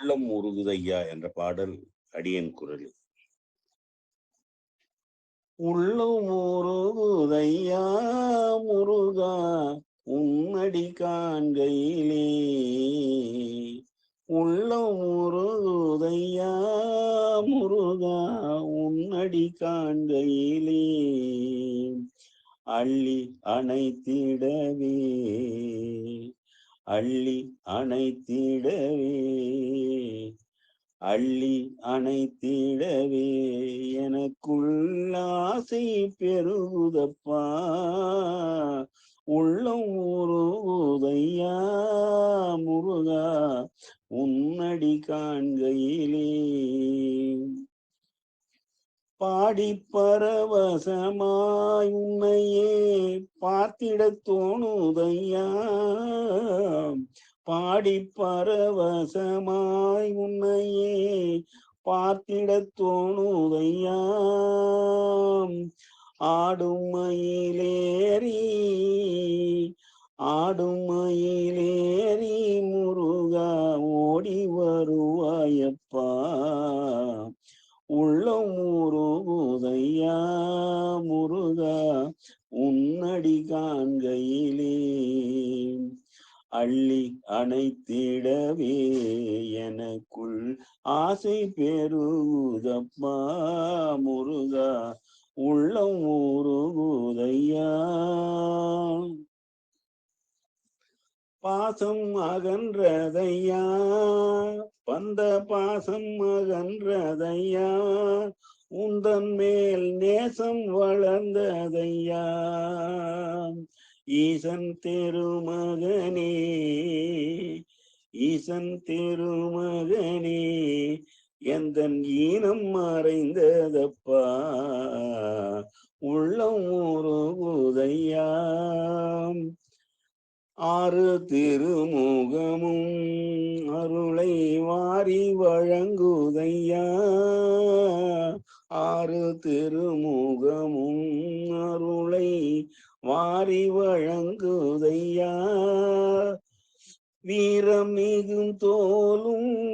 உள்ளம் உருகுதையா என்ற பாடல் அடியன் குரல் உள்ளம் உருகுதையா முருகா உன்னடி காண்கையிலே. உள்ளம் உருகுதையா முருகா உன்னடி காண்கையிலே. அள்ளி அணைத்திடவே. அள்ளி அணைத்திடவே அள்ளி அணைத்திடவே எனக்குள்ளாசை பெருகுதப்பா உள்ளம் உருகுதையா முருகா உன்னடி காண்கையிலே. பாடி பரவசமாய் உன்னையே பார்த்திட தோணுதையா? பாடி பரவசமாய் உன்னையே பார்த்திட தோணுதையா? ஆடும் மயிலேறி ஆடும் மயிலேறி முருகா ஓடி வருவாயப்பா. உள்ளம் முருகுதையா முருகா உன்னடி காண்கையிலே. அள்ளி அணைத்திடவே எனக்குள் ஆசை பெருகுதப்பா முருகா உள்ளம் ஊருகுதையா பாசம் அகன்றதையா வந்த பாசம் அகன்றதையா? உந்தன் மேல் நேசம் வளர்ந்ததையா? ஈசன் திருமகனே ஈசன் திருமகனே எந்தன் ஈனம் மறைந்ததப்பா? ஆறு திருமுகமும் அருளை வாரி வழங்குதையா? ஆறு திருமுகமும் அருளை வாரி வழங்குதையா? வீரம் மிகும் தோலும்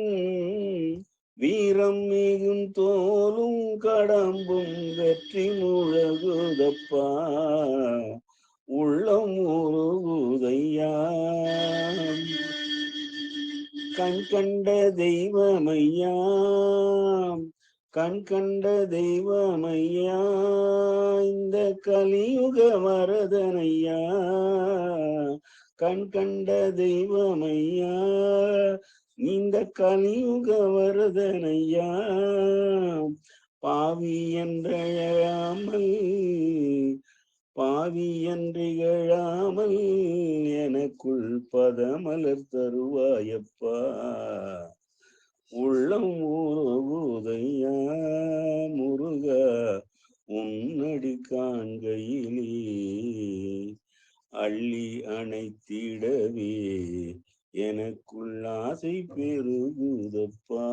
வீரம் மிகும் தோலும் கடம்பும் வெற்றி முழகுதப்பா. உள்ளம் ஒரு கண் கண்ட தெய்வமையா கண் கண்ட தெய்வமையா இந்த கலியுக வரதனையா. கண் கண்ட தெய்வமையா இந்த கலியுக வரதனையா. பாவி என்றழையாமல் பாவி என்றிகழாமல் எனக்குள் பதமலர் தருவாயப்பா. உள்ளம் ஊருதையா முருகா உன்னடி காண்கையிலே அள்ளி அணைத்திடவே எனக்குள் ஆசை பெருகுதப்பா.